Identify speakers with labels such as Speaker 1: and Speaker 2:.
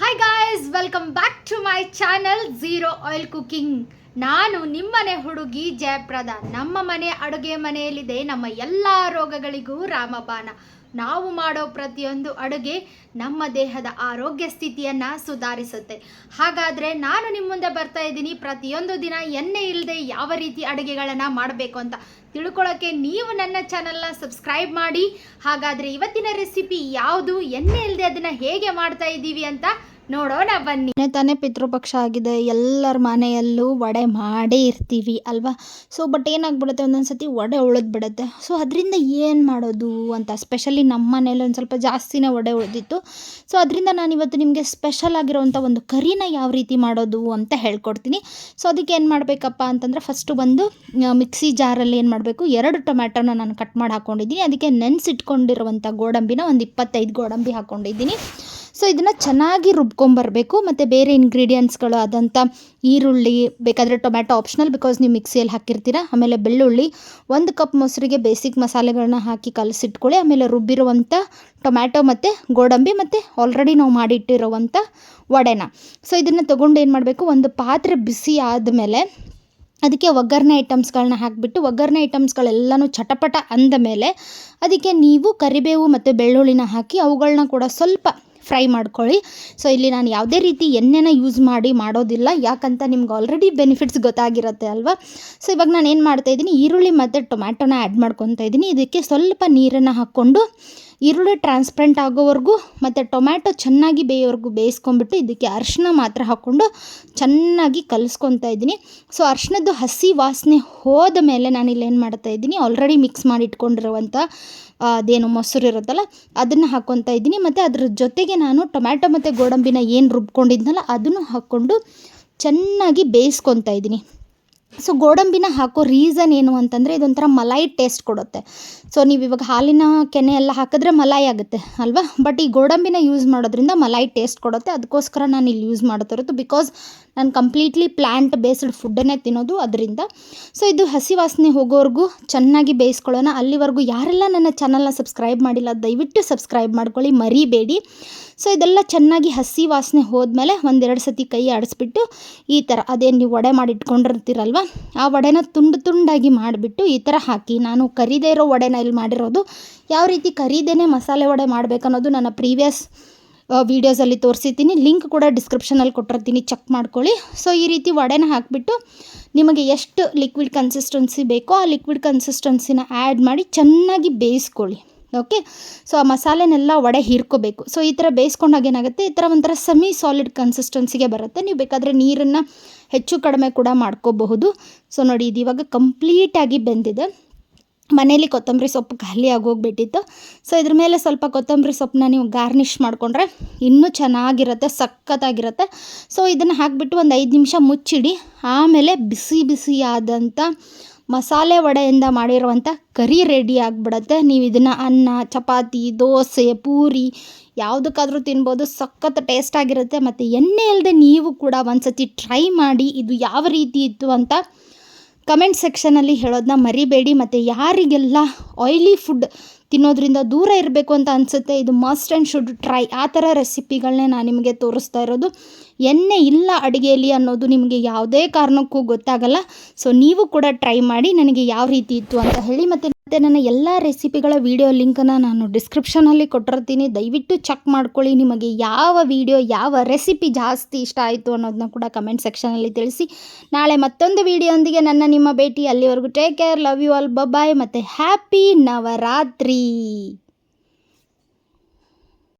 Speaker 1: Hi guys welcome back to my channel zero oil cooking ನಾನು ನಿಮ್ಮನೆ ಹುಡುಗಿ ಜಯಪ್ರದ. ನಮ್ಮ ಮನೆ ಅಡುಗೆ ಮನೆಯಲ್ಲಿದೆ. ನಮ್ಮ ಎಲ್ಲ ರೋಗಗಳಿಗೂ ರಾಮಬಾಣ. ನಾವು ಮಾಡೋ ಪ್ರತಿಯೊಂದು ಅಡುಗೆ ನಮ್ಮ ದೇಹದ ಆರೋಗ್ಯ ಸ್ಥಿತಿಯನ್ನು ಸುಧಾರಿಸುತ್ತೆ. ಹಾಗಾದರೆ ನಾನು ನಿಮ್ಮ ಮುಂದೆ ಬರ್ತಾ ಇದ್ದೀನಿ. ಪ್ರತಿಯೊಂದು ದಿನ ಎಣ್ಣೆ ಇಲ್ಲದೆ ಯಾವ ರೀತಿ ಅಡುಗೆಗಳನ್ನು ಮಾಡಬೇಕು ಅಂತ ತಿಳ್ಕೊಳ್ಳೋಕ್ಕೆ ನೀವು ನನ್ನ ಚಾನಲ್ನ ಸಬ್ಸ್ಕ್ರೈಬ್ ಮಾಡಿ. ಹಾಗಾದರೆ ಇವತ್ತಿನ ರೆಸಿಪಿ ಯಾವುದು? ಎಣ್ಣೆ ಇಲ್ಲದೆ ಅದನ್ನು ಹೇಗೆ ಮಾಡ್ತಾ ಇದ್ದೀವಿ ಅಂತ ನೋಡೋಣ ಬನ್ನಿ.
Speaker 2: ತಾನೇ ಪಿತೃಪಕ್ಷ ಆಗಿದೆ. ಎಲ್ಲರ ಮನೆಯಲ್ಲೂ ವಡೆ ಮಾಡೇ ಇರ್ತೀವಿ ಅಲ್ವಾ? ಸೊ ಬಟ್ ಏನಾಗ್ಬಿಡುತ್ತೆ? ಒಂದೊಂದು ವಡೆ ಉಳಿದು ಬಿಡುತ್ತೆ ಸೊ ಅದರಿಂದ ಏನು ಮಾಡೋದು ಅಂತ? ಸ್ಪೆಷಲಿ ನಮ್ಮ ಮನೇಲಿ ಒಂದು ಸ್ವಲ್ಪ ಜಾಸ್ತಿನೇ ವಡೆ ಉಳಿದಿತ್ತು. ಸೊ ಅದರಿಂದ ನಾನು ಇವತ್ತು ನಿಮಗೆ ಸ್ಪೆಷಲ್ ಆಗಿರೋವಂಥ ಒಂದು ಕರಿನ ಯಾವ ರೀತಿ ಮಾಡೋದು ಅಂತ ಹೇಳ್ಕೊಡ್ತೀನಿ. ಸೊ ಅದಕ್ಕೆ ಏನು ಮಾಡಬೇಕಪ್ಪ ಅಂತಂದರೆ ಫಸ್ಟು ಬಂದು ಮಿಕ್ಸಿ ಜಾರಲ್ಲಿ ಏನು ಮಾಡಬೇಕು? ಎರಡು ಟೊಮ್ಯಾಟೋನ ನಾನು ಕಟ್ ಮಾಡಿ ಹಾಕ್ಕೊಂಡಿದ್ದೀನಿ ಅದಕ್ಕೆ ನೆನೆಸಿಟ್ಕೊಂಡಿರುವಂಥ ಗೋಡಂಬಿನ ಒಂದು ಇಪ್ಪತ್ತೈದು ಗೋಡಂಬಿ ಹಾಕ್ಕೊಂಡಿದ್ದೀನಿ ಸೊ ಇದನ್ನು ಚೆನ್ನಾಗಿ ರುಬ್ಕೊಂಬರಬೇಕು, ಮತ್ತು ಬೇರೆ ಇಂಗ್ರೀಡಿಯೆಂಟ್ಸ್ಗಳು ಆದಂಥ ಈರುಳ್ಳಿ, ಬೇಕಾದರೆ ಟೊಮ್ಯಾಟೊ ಆಪ್ಷನಲ್ ಬಿಕಾಸ್ ನೀವು ಮಿಕ್ಸಿಯಲ್ಲಿ ಹಾಕಿರ್ತೀರ, ಆಮೇಲೆ ಬೆಳ್ಳುಳ್ಳಿ, ಒಂದು ಕಪ್ ಮೊಸರಿಗೆ ಬೇಸಿಕ್ ಮಸಾಲೆಗಳನ್ನ ಹಾಕಿ ಕಲಸಿಟ್ಕೊಳ್ಳಿ, ಆಮೇಲೆ ರುಬ್ಬಿರುವಂಥ ಟೊಮ್ಯಾಟೊ ಮತ್ತು ಗೋಡಂಬಿ ಮತ್ತು ಆಲ್ರೆಡಿ ನಾವು ಮಾಡಿಟ್ಟಿರುವಂಥ ವಡೆನ. ಸೊ ಇದನ್ನು ತೊಗೊಂಡು ಏನು ಮಾಡಬೇಕು, ಒಂದು ಪಾತ್ರೆ ಬಿಸಿ ಆದಮೇಲೆ ಅದಕ್ಕೆ ಒಗ್ಗರಣೆ ಐಟಮ್ಸ್ಗಳನ್ನ ಹಾಕಿಬಿಟ್ಟು, ಒಗ್ಗರಣೆ ಐಟಮ್ಸ್ಗಳೆಲ್ಲನೂ ಚಟಪಟ ಅಂದ ಮೇಲೆ ಅದಕ್ಕೆ ನೀವು ಕರಿಬೇವು ಮತ್ತು ಬೆಳ್ಳುಳ್ಳಿನ ಹಾಕಿ ಅವುಗಳನ್ನ ಕೂಡ ಸ್ವಲ್ಪ ಫ್ರೈ ಮಾಡ್ಕೊಳ್ಳಿ. ಸೊ ಇಲ್ಲಿ ನಾನು ಯಾವುದೇ ರೀತಿ ಎಣ್ಣೆನ ಯೂಸ್ ಮಾಡಿ ಮಾಡೋದಿಲ್ಲ. ಯಾಕಂತ ನಿಮ್ಗೆ ಆಲ್ರೆಡಿ ಬೆನಿಫಿಟ್ಸ್ ಗೊತ್ತಾಗಿರುತ್ತೆ ಅಲ್ವಾ? ಸೊ ಇವಾಗ ನಾನು ಏನು ಮಾಡ್ತಾಯಿದ್ದೀನಿ ಈರುಳ್ಳಿ ಮತ್ತು ಟೊಮ್ಯಾಟೊನ ಆ್ಯಡ್ ಮಾಡ್ಕೊತಾ ಇದ್ದೀನಿ. ಇದಕ್ಕೆ ಸ್ವಲ್ಪ ನೀರನ್ನು ಹಾಕ್ಕೊಂಡು ಈರುಳ್ಳಿ ಟ್ರಾನ್ಸ್ಪರೆಂಟ್ ಆಗೋವರೆಗೂ ಮತ್ತು ಟೊಮ್ಯಾಟೊ ಚೆನ್ನಾಗಿ ಬೇಯೋವರೆಗೂ ಬೇಯಿಸ್ಕೊಂಬಿಟ್ಟು ಇದಕ್ಕೆ ಅರಿಶಿನ ಮಾತ್ರ ಹಾಕ್ಕೊಂಡು ಚೆನ್ನಾಗಿ ಕಲಿಸ್ಕೊತಾ ಇದ್ದೀನಿ. ಸೊ ಅರಿಶಿನದ್ದು ಹಸಿ ವಾಸನೆ ಹೋದ ಮೇಲೆ ನಾನು ಏನು ಮಾಡ್ತಾ ಇದ್ದೀನಿ ಆಲ್ರೆಡಿ ಮಿಕ್ಸ್ ಮಾಡಿ ಇಟ್ಕೊಂಡಿರುವಂಥ ಅದೇನು ಮೊಸರು ಇರುತ್ತಲ್ಲ, ಅದನ್ನು ಹಾಕ್ಕೊತಾ ಇದ್ದೀನಿ. ಮತ್ತು ಅದ್ರ ಜೊತೆಗೆ ನಾನು ಟೊಮ್ಯಾಟೊ ಮತ್ತು ಗೋಡಂಬಿನ ಏನು ರುಬ್ಕೊಂಡಿದ್ನಲ್ಲ, ಅದನ್ನು ಹಾಕ್ಕೊಂಡು ಚೆನ್ನಾಗಿ ಬೇಯಿಸ್ಕೊತಾ ಇದ್ದೀನಿ. ಸೊ ಗೋಡಂಬಿನ ಹಾಕೋ ರೀಸನ್ ಏನು ಅಂತಂದರೆ ಇದೊಂಥರ ಮಲಾಯಿ ಟೇಸ್ಟ್ ಕೊಡುತ್ತೆ. ಸೊ ನೀವು ಇವಾಗ ಹಾಲಿನ ಕೆನೆ ಎಲ್ಲ ಹಾಕಿದ್ರೆ ಮಲಾಯಿ ಆಗುತ್ತೆ, ಅಲ್ವಾ? ಬಟ್ ಈ ಗೋಡಂಬಿನ ಯೂಸ್ ಮಾಡೋದ್ರಿಂದ ಮಲಾಯಿ ಟೇಸ್ಟ್ ಕೊಡುತ್ತೆ. ಅದಕ್ಕೋಸ್ಕರ ನಾನು ಇಲ್ಲಿ ಯೂಸ್ ಮಾಡ್ತಿರೋದು ಬಿಕಾಸ್ ನಾನು ಕಂಪ್ಲೀಟ್ಲಿ ಪ್ಲ್ಯಾಂಟ್ ಬೇಸ್ಡ್ ಫುಡ್ಡನ್ನೇ ತಿನ್ನೋದು ಅದರಿಂದ. ಸೊ ಇದು ಹಸಿ ವಾಸನೆ ಹೋಗೋವರೆಗೂ ಚೆನ್ನಾಗಿ ಬೇಯಿಸ್ಕೊಳ್ಳೋಣ. ಅಲ್ಲಿವರೆಗೂ ಯಾರೆಲ್ಲ ನನ್ನ ಚಾನಲ್ನ ಸಬ್ಸ್ಕ್ರೈಬ್ ಮಾಡಿಲ್ಲ, ದಯವಿಟ್ಟು ಸಬ್ಸ್ಕ್ರೈಬ್ ಮಾಡ್ಕೊಳ್ಳಿ, ಮರಿಬೇಡಿ. ಸೊ ಇದೆಲ್ಲ ಚೆನ್ನಾಗಿ ಹಸಿ ವಾಸನೆ ಹೋದ್ಮೇಲೆ ಒಂದೆರಡು ಸತಿ ಕೈ ಆಡಿಸ್ಬಿಟ್ಟು ಈ ಥರ ಅದೇನು ನೀವು ವಡೆ ಮಾಡಿ ಇಟ್ಕೊಂಡಿರ್ತೀರಲ್ವ ಆ ವಡೆನ ತುಂಡು ತುಂಡಾಗಿ ಮಾಡಿಬಿಟ್ಟು ಈ ಥರ ಹಾಕಿ. ನಾನು ಕರಿದೇ ಇರೋ ವಡೆನ ಇಲ್ಲಿ ಮಾಡಿರೋದು. ಯಾವ ರೀತಿ ಕರಿದೇನೆ ಮಸಾಲೆ ವಡೆ ಮಾಡಬೇಕನ್ನೋದು ನನ್ನ ಪ್ರೀವಿಯಸ್ ವೀಡಿಯೋಸಲ್ಲಿ ತೋರಿಸಿದ್ದೀನಿ. ಲಿಂಕ್ ಕೂಡ ಡಿಸ್ಕ್ರಿಪ್ಷನಲ್ಲಿ ಕೊಟ್ಟಿರ್ತೀನಿ. ಚೆಕ್ ಮಾಡ್ಕೊಳ್ಳಿ. ಸೊ ಈ ರೀತಿ ವಡೆನ ಹಾಕಿಬಿಟ್ಟು ನಿಮಗೆ ಎಷ್ಟು ಲಿಕ್ವಿಡ್ ಕನ್ಸಿಸ್ಟೆನ್ಸಿ ಬೇಕೋ ಆ ಲಿಕ್ವಿಡ್ ಕನ್ಸಿಸ್ಟೆನ್ಸಿನ ಆ್ಯಡ್ ಮಾಡಿ ಚೆನ್ನಾಗಿ ಬೇಯಿಸ್ಕೊಳ್ಳಿ. ಓಕೆ ಸೊ ಆ ಮಸಾಲೆನೆಲ್ಲ ವಡೆ ಹೀರ್ಕೋಬೇಕು. ಸೊ ಈ ಥರ ಬೇಯಿಸ್ಕೊಂಡಾಗ ಏನಾಗುತ್ತೆ? ಈ ಥರ ಒಂಥರ ಸೆಮಿ ಸಾಲಿಡ್ ಕನ್ಸಿಸ್ಟೆನ್ಸಿಗೆ ಬರುತ್ತೆ. ನೀವು ಬೇಕಾದರೆ ನೀರನ್ನು ಹೆಚ್ಚು ಕಡಿಮೆ ಕೂಡ ಮಾಡ್ಕೋಬಹುದು. ಸೊ ನೋಡಿ, ಇದು ಇವಾಗ ಕಂಪ್ಲೀಟಾಗಿ ಬೆಂದಿದೆ. ಮನೇಲಿ ಕೊತ್ತಂಬರಿ ಸೊಪ್ಪು ಖಾಲಿ ಆಗೋಗ್ಬಿಟ್ಟಿತ್ತು. ಸೊ ಇದ್ರ ಮೇಲೆ ಸ್ವಲ್ಪ ಕೊತ್ತಂಬರಿ ಸೊಪ್ಪನ್ನ ನೀವು ಗಾರ್ನಿಷ್ ಮಾಡಿಕೊಂಡ್ರೆ ಇನ್ನೂ ಚೆನ್ನಾಗಿರುತ್ತೆ, ಸಖತ್ತಾಗಿರುತ್ತೆ. ಸೊ ಇದನ್ನು ಹಾಕಿಬಿಟ್ಟು ಒಂದು ಐದು ನಿಮಿಷ ಮುಚ್ಚಿಡಿ. ಆಮೇಲೆ ಬಿಸಿ ಬಿಸಿಯಾದಂಥ ಮಸಾಲೆ ವಡೆಯಿಂದ ಮಾಡಿರುವಂಥ ಕರಿ ರೆಡಿ ಆಗಿಬಿಡತ್ತೆ. ನೀವು ಇದನ್ನು ಅನ್ನ, ಚಪಾತಿ, ದೋಸೆ, ಪೂರಿ ಯಾವುದಕ್ಕಾದರೂ ತಿನ್ಬೋದು, ಸಖತ್ ಟೇಸ್ಟ್ ಆಗಿರುತ್ತೆ. ಮತ್ತು ಎಣ್ಣೆ ಇಲ್ಲದೆ ನೀವು ಕೂಡ ಒಂದ್ಸತಿ ಟ್ರೈ ಮಾಡಿ ಇದು ಯಾವ ರೀತಿ ಇತ್ತು ಅಂತ ಕಮೆಂಟ್ ಸೆಕ್ಷನಲ್ಲಿ ಹೇಳೋದನ್ನ ಮರಿಬೇಡಿ, ಮತ್ತು ಯಾರಿಗೆಲ್ಲ ಆಯ್ಲಿ ಫುಡ್ ತಿನ್ನೋದ್ರಿಂದ ದೂರ ಇರಬೇಕು ಅಂತ ಅನಿಸುತ್ತೆ, ಇದು ಮಸ್ಟ್ ಆ್ಯಂಡ್ ಶುಡ್ ಟ್ರೈ ಆ ಥರ ರೆಸಿಪಿಗಳನ್ನೇ ನಾನು ನಿಮಗೆ ತೋರಿಸ್ತಾ ಇರೋದು. ಎಣ್ಣೆ ಇಲ್ಲ ಅಡುಗೆಯಲ್ಲಿ ಅನ್ನೋದು ನಿಮಗೆ ಯಾವುದೇ ಕಾರಣಕ್ಕೂ ಗೊತ್ತಾಗಲ್ಲ. ಸೊ ನೀವು ಕೂಡ ಟ್ರೈ ಮಾಡಿ, ನನಗೆ ಯಾವ ರೀತಿ ಇತ್ತು ಅಂತ ಹೇಳಿ, ಮತ್ತು ಮತ್ತು ನನ್ನ ಎಲ್ಲ ರೆಸಿಪಿಗಳ ವಿಡಿಯೋ ಲಿಂಕನ್ನು ನಾನು ಡಿಸ್ಕ್ರಿಪ್ಷನಲ್ಲಿ ಕೊಟ್ಟಿರ್ತೀನಿ. ದಯವಿಟ್ಟು ಚೆಕ್ ಮಾಡ್ಕೊಳ್ಳಿ. ನಿಮಗೆ ಯಾವ ವಿಡಿಯೋ ಯಾವ ರೆಸಿಪಿ ಜಾಸ್ತಿ ಇಷ್ಟ ಆಯಿತು ಅನ್ನೋದನ್ನ ಕೂಡ ಕಮೆಂಟ್ ಸೆಕ್ಷನಲ್ಲಿ ತಿಳಿಸಿ. ನಾಳೆ ಮತ್ತೊಂದು ವಿಡಿಯೋಂದಿಗೆ ನನ್ನ ನಿಮ್ಮ ಭೇಟಿ. ಅಲ್ಲಿವರೆಗೂ take care love you all bye ಮತ್ತು ಹ್ಯಾಪಿ ನವರಾತ್ರಿ.